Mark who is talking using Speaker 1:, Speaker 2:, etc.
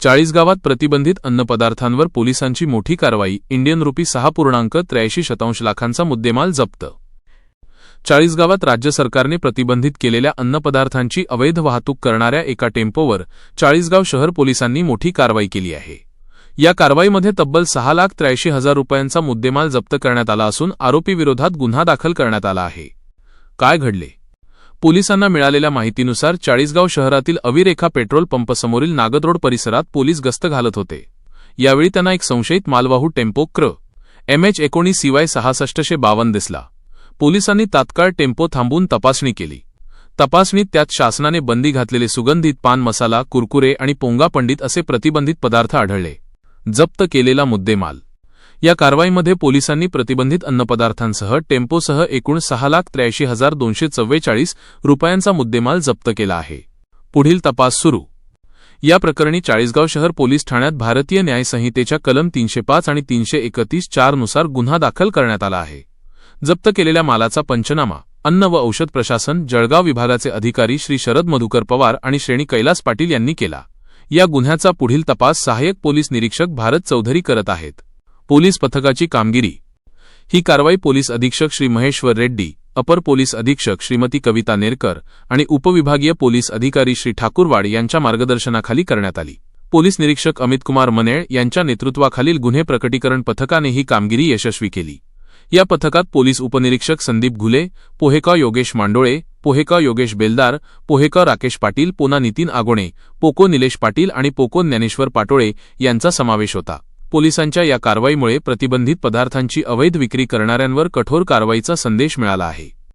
Speaker 1: चाळीस गावात प्रतिबंधित अन्नपदार्थांवर पोलिसांची मोठी कारवाई इंडियन रुपी सहा पूर्णांक त्र्याऐंशी शतांश लाखांचा मुद्देमाल जप्त. चाळीस गावात राज्य सरकारने प्रतिबंधित केलेल्या अन्नपदार्थांची अवैध वाहतूक करणाऱ्या एका टेम्पोवर चाळीसगाव शहर पोलिसांनी मोठी कारवाई केली आहे. या कारवाईमध्ये तब्बल सहा लाख त्र्याऐंशी हजार रुपयांचा मुद्देमाल जप्त करण्यात आला असून आरोपीविरोधात गुन्हा दाखल करण्यात आला आहे. काय घडले? पोलिसांना मिळालेल्या माहितीनुसार चाळीसगाव शहरातील अविरेखा पेट्रोल पंपसमोरील नागदरोड परिसरात पोलीस गस्त घालत होते. यावेळी त्यांना एक संशयित मालवाहू टेम्पो क्र. एम एच एकोणीस सीवाय सहासष्टशे बावन्न दिसला. पोलिसांनी तात्काळ टेम्पो थांबून तपासणी केली. तपासणीत त्यात शासनाने बंदी घातलेले सुगंधित पान मसाला कुरकुरे आणि पोंगा पंडित असे प्रतिबंधित पदार्थ आढळले. जप्त केलेला मुद्देमाल. या कारवाईमध्ये पोलिसांनी प्रतिबंधित अन्नपदार्थांसह टेम्पोसह एकूण सहा लाख त्र्याऐंशी हजार दोनशे चव्वेचाळीस रुपयांचा मुद्देमाल जप्त केला आहे. पुढील तपास सुरू. या प्रकरणी चाळीसगाव शहर पोलीस ठाण्यात भारतीय न्यायसंहितेच्या कलम तीनशे पाच आणि तीनशे एकतीस चारनुसार गुन्हा दाखल करण्यात आला आहे. जप्त केलेल्या मालाचा पंचनामा अन्न व औषध प्रशासन जळगाव विभागाचे अधिकारी श्री शरद मधुकर पवार आणि श्रेणी कैलास पाटील यांनी केला. या गुन्ह्याचा पुढील तपास सहाय्यक पोलीस निरीक्षक भारत चौधरी करत आहेत. पोलीस पथकाची कामगिरी. ही कारवाई पोलीस अधीक्षक श्री महेश्वर रेड्डी अपर पोलीस अधीक्षक श्रीमती कविता नेरकर आणि उपविभागीय पोलीस अधिकारी श्री ठाकूरवाड यांच्या मार्गदर्शनाखाली करण्यात आली. पोलीस निरीक्षक अमित कुमार मनेळ यांच्या नेतृत्वाखालील गुन्हे प्रकटीकरण पथकाने ही कामगिरी यशस्वी केली. या पथकात पोलीस उपनिरीक्षक संदीप घुले पोहेका योगेश मांडोळे पोहेका योगेश बेलदार पोहेका राकेश पाटील पोना नितीन आगोणे पोको निलेश पाटील आणि पोको ज्ञानेश्वर पाटोळे यांचा समावेश होता. पोलिसांच्या या कारवाईमुळे प्रतिबंधित पदार्थांची अवैध विक्री करणाऱ्यांवर कठोर कारवाईचा संदेश मिळाला आहे.